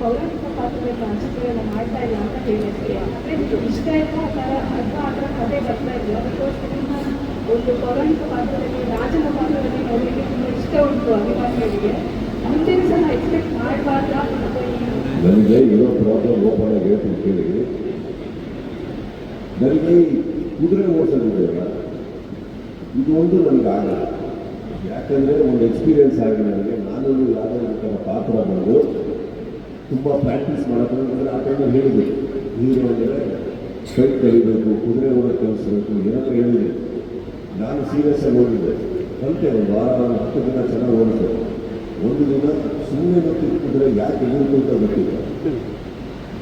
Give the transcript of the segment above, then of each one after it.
ಪೌರಾಣಿಕ ಪಾತ್ರಗಳನ್ನ ಚಿತ್ರಗಳನ್ನ ಮಾಡ್ತಾ ಇಲ್ಲ ಅಂತ ಅಂದ್ರೆ ಇಷ್ಟ ಇಲ್ಲ ಅದರ ಥರ ಅಥವಾ ಥರ ಕಥೆ ಬರ್ತಾ ಇಲ್ಲ ಅದಕ್ಕೋಸ್ಕರ ಒಂದು ಪೌರಾಣಿಕ ಪಾತ್ರದಲ್ಲಿ, ರಾಜನ ಪಾತ್ರದಲ್ಲಿ ನೋಡಲಿಕ್ಕೆ ತುಂಬ ಇಷ್ಟ ಉಂಟು ಅಭಿಮಾನಿಗಳಿಗೆ. ಮುಂದಿನ ಸಲ ಎಕ್ಸ್ಪೆಕ್ಟ್ ಮಾಡಬಾರ್ದ ನನಗೆ ಇರೋ ಪ್ರಾಬ್ಲಮ್ ಓಪನ್ ಆಗಿ ಹೇಳ್ತೀನಿ, ಕೇಳಿ. ನನಗೆ ಕುದುರೆ ಓಡಿಸೋದಿದೆಯಲ್ಲ ಇದು ಒಂದು ನನಗೆ ಆಗಲ್ಲ. ಯಾಕಂದರೆ ಒಂದು ಎಕ್ಸ್ಪೀರಿಯನ್ಸ್ ಆಗಿ ನನಗೆ ನಾನು ಯಾವುದೇ ಪಾತ್ರ ಬಂದು ತುಂಬ ಪ್ರಾಕ್ಟೀಸ್ ಮಾಡೋದು ಅಂದರೆ ಆ ಟೈಮಲ್ಲಿ ಹೇಳಿದೆ. ಹೀರೋ ಅಂದರೆ ಸ್ಟ್ರೈಟ್ ಕಲಿಬೇಕು ಕುದುರೆ ಓಡೋಕ್ಕೆ ಕಲಿಸ್ಬೇಕು ಏನಾದರೂ ಹೇಳಿದೆ? ನಾನು ಸೀರಿಯಸ್ ಆಗಿ ಹೋಗಿದ್ದೆ ಕಲಿತೆ ಒಂದು ವಾರ, ಹತ್ತು ದಿನ ಚೆನ್ನಾಗಿ ಓಡಿದೆ ಒಂದು ದಿನ ಸುಮ್ಮನೆ ಗೊತ್ತಿದ್ದು ಕುದುರೆ ಯಾಕೆ ಅಂತ ಗೊತ್ತಿಲ್ಲ.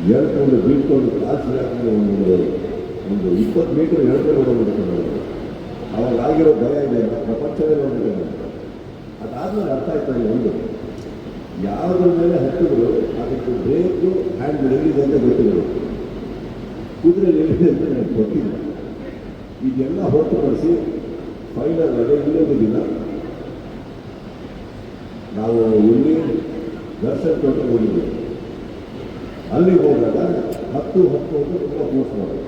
ಹೇಳ್ಕೊಂಡು ಬೀಳ್ಕೊಂಡು ಕ್ಲಾಸ್ ಹಾಕೊಂಡು ಒಂದು ಒಂದು ಇಪ್ಪತ್ತು ಮೀಟರ್ ಹೇಳ್ಕೊಂಡು ಹೋಗ್ಬಿಡ್ತಾರೆ ಅವಾಗ ಆಗಿರೋ ಭಯ ಇದೆ, ಪ್ರಪಂಚವೇ ನೋಡಿದೆ ಅದಾದ್ಮೇಲೆ ಅರ್ಥ ಆಯ್ತು ನನಗೆ ಒಂದು. ಯಾವುದ್ರ ಮೇಲೆ ಹತ್ತಿದ್ರು ಅದಕ್ಕೆ ಬ್ರೇಕು ಹ್ಯಾಂಡ್ ಬ್ರೇಕಿದೆ ಅಂತ ಗೊತ್ತಿಲ್ಲ. ಕುದುರೆ ಎಲ್ಲಿದೆ ಅಂತ ನನಗೆ ಗೊತ್ತಿಲ್ಲ. ಇದೆಲ್ಲ ಹೊರತುಪಡಿಸಿ ಫೈನಲ್ ಅದೇ ಇಲ್ಲದಿಲ್ಲ ನಾವು ಇಲ್ಲಿ ದರ್ಶನ ಕೊಟ್ಟು ಹೋಗಿದ್ವಿ. ಅಲ್ಲಿ ಹೋದಾಗ ಹತ್ತು ಹತ್ತು ತುಂಬ ಫೋರ್ಸ್ ಮಾಡೋದು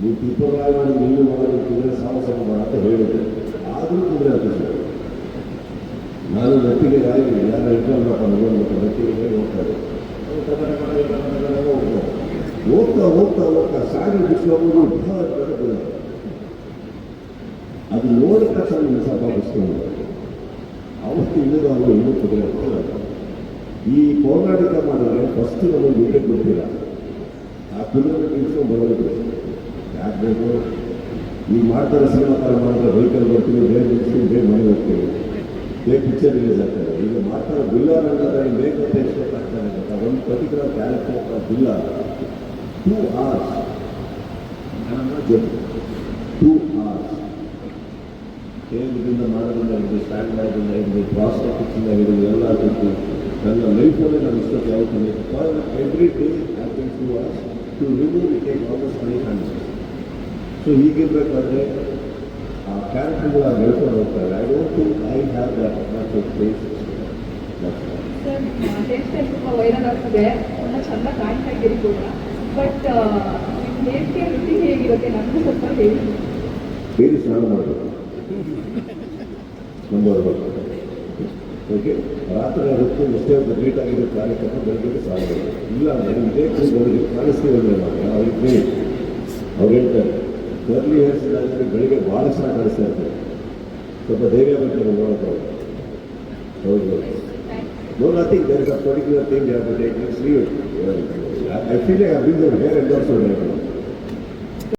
ನೀವು ಟಿಪ್ಪರಾಯ ಮಾಡಿ ನೀನು ಮಾಡೋದು ಕುದುರೆ ಸಾಹಸ ಮಾಡ ಅಂತ ಹೇಳಿದೆ ಆದರೂ ಕುದುರೆ ಹತ್ತಿದ್ರು ನಾನು ಗಟ್ಟಿಗೆ ಆಗಿದೆ ನಾನು ಇಟ್ಕೊಂಡ್ರಪ್ಪ ನಗೊಂಡ್ಬಿಟ್ಟು ಗಟ್ಟಿಗೆ ಹೋಗ್ತಾರೆ. ಹೋಗ್ತಾ ಹೋಗ್ತಾ ಹೋಗ್ತಾ ಸಾಗಿ ಬಿಸ್ಲೋಗೋದು ಅದು ನೋಡಿದ ತಕ್ಷಣ ಬಿಸ್ಕೊಂಡು ಅವತ್ತು ಇಲ್ಲದ ಅವರು ಇನ್ನೂ ಕುದುರೆ. ಈ ಪೌರಾಣಿಕ ಮಾಡಿದ್ರೆ ಫಸ್ಟ್ ನಮಗೆ ದುಡ್ಡಿಗೆ ಗೊತ್ತಿಲ್ಲ. ಆ ಕುದುರೆ ಇಟ್ಕೊಂಡು ಬರೋದು. ಯಾಕೆ ಬೇಕು? ಈಗ ಮಾಡ್ತಾರೆ ಸಿನಿಮಾ ಥರ ಮಾಡಿದ್ರೆ ವೆಹಿಕಲ್ ಬರ್ತೀವಿ ಬೇರೆ ನಿಲ್ಸ್ತೀವಿ ಬೇರೆ ಮನೆ ಹೋಗ್ತೀವಿ ಬೇಗ ಪಿಕ್ಚರ್ ರಿಲೀಸ್ ಆಗ್ತದೆ ಈಗ ಮಾಡ್ತಾರೆ ಬಿಲ್ಲರ್ ಅನ್ನೋದ್ರೆ ಬೇಗ ಅಂತ ಎಕ್ಸ್ಪೆಕ್ಟ್ ಆಗ್ತಾನೆ ಗೊತ್ತಾ? ಒಂದು ಪರ್ಟಿಕ್ಯುಲರ್ ಕ್ಯಾರೆಕ್ಟರ್ ಬಿಲ್ಲರ್. ಟೂ ಅವರ್ಸ್ ಜೊತೆ. ಟೂ ಅವರ್ಸ್ ಕೇಂದ್ರದಿಂದ ಮಾಡೋದ್ರಿಂದ ಹಿಡಿದು ಸ್ಟ್ಯಾಂಡ್ ಮಾಡೋದ್ರಿಂದ ಹಿಡಿದು ಕ್ರಾಸ್ ಟಾಪಿಕ್ಸಿಂದ ಹಿಡಿದು ಎಲ್ಲ ಅದಕ್ಕೆ ನನ್ನ ಲೈಫಲ್ಲಿ ನಾನು ಇಷ್ಟೊತ್ತು ಯಾವತ್ತಿಲ್ಲ for every day happen to us to remove it take almost money ಕಾಣಿಸ್ತು ಸೊ ಹೀಗಿರ್ಬೇಕಾದ್ರೆ ಕ್ಯಾರೆಕ್ಟರ್ಗಳು ಆ ಹೇಳ್ಕೊಂಡು ಹೋಗ್ತಾರೆ I don't think I have that much of face sir hairstyle ತುಂಬ ವೈರಲ್ ಆಗ್ತದೆ ತುಂಬ ಚಂದ ಕಾಣ್ತಾ ಇದ್ದೀರಿ ಕೂಡ. ಬಟ್ ನಿಮ್ಮ ಹೇರ್ ಕೇರ್ ರುಟೀನ್ ಹೇಗಿರುತ್ತೆ ನಮಗೂ ಸ್ವಲ್ಪ ಹೇಳಿ. ಬೇರೆ ಸ್ನಾನ ಮಾಡಬೇಕು ನಂಬರ್ ಓಕೆ ರಾತ್ರಿ ಹೊತ್ತು ಎಷ್ಟೇ ಒಂದು ಲೇಟ್ ಆಗಿರೋ ಕಾರ್ಯಕ್ರಮ ಬೆಳಗ್ಗೆ ಸ್ನಾನ ಮಾಡಬೇಕು ಇಲ್ಲ ಅಂದರೆ ಕೂದಲಿಗೆ ಕಾಣಿಸ್ತೀವಲ್ಲ ನಾವು ಅವ್ರಿಗೆ ಅವ್ರು ಹೇಳ್ತಾರೆ ಕರ್ಲಿ ಹೇರ್ಸ್ ಇಲ್ಲಾಂದರೆ ಬೆಳಿಗ್ಗೆ ಭಾಳ ಚೆನ್ನಾಗಿ ಕಾಣಿಸ್ತಾ ಇರ್ತಾರೆ ಸ್ವಲ್ಪ ಧೈರ್ಯ ಬೇಕು ನೋಡೋಕೆ ಹೌದು No, nothing. There is a particular thing they have to take. Let's leave it. I